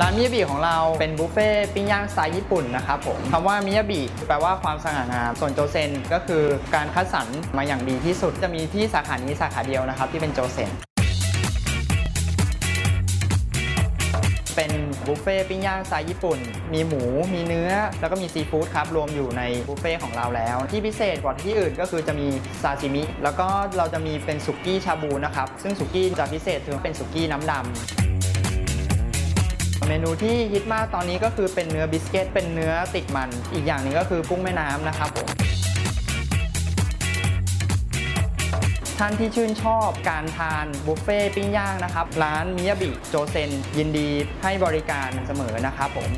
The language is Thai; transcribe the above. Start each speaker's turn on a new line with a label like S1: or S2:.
S1: ร้านมิยาบิของเราเป็นบุฟเฟ่ต์ปิ้งย่างสไตล์ญี่ปุ่นนะครับผมคำว่ามิยาบิแปลว่าความสง่างาม ส่วนโจเซนก็คือการคัดสรรมาอย่างดีที่สุดจะมีที่สาขานี้สาขาเดียวนะครับที่เป็นโจเซนเป็นบุฟเฟ่ต์ปิ้งย่างสไตล์ญี่ปุ่น มีหมู มีเนื้อ แล้วก็มีซีฟู้ดครับ รวมอยู่ในบุฟเฟ่ต์ของเราแล้ว ที่พิเศษกว่าที่อื่นก็คือจะมีซาซิมิ แล้วก็เราจะมีเป็นสุกี้ชาบูนะครับ ซึ่งสุกี้จะพิเศษคือเป็นสุกี้น้ำดำ เมนูที่ฮิตมากตอนนี้ก็คือเป็นเนื้อบิสกิตเป็นเนื้อติดมัน อีกอย่างหนึงก็คือกุ้งแม่น้ำนะครับผมท่านที่ชื่นชอบการทานบุฟเฟ่ต์ปิ้งย่างนะครับ ร้านมิยาบิโจเซนยินดีให้บริการเสมอนะครับผม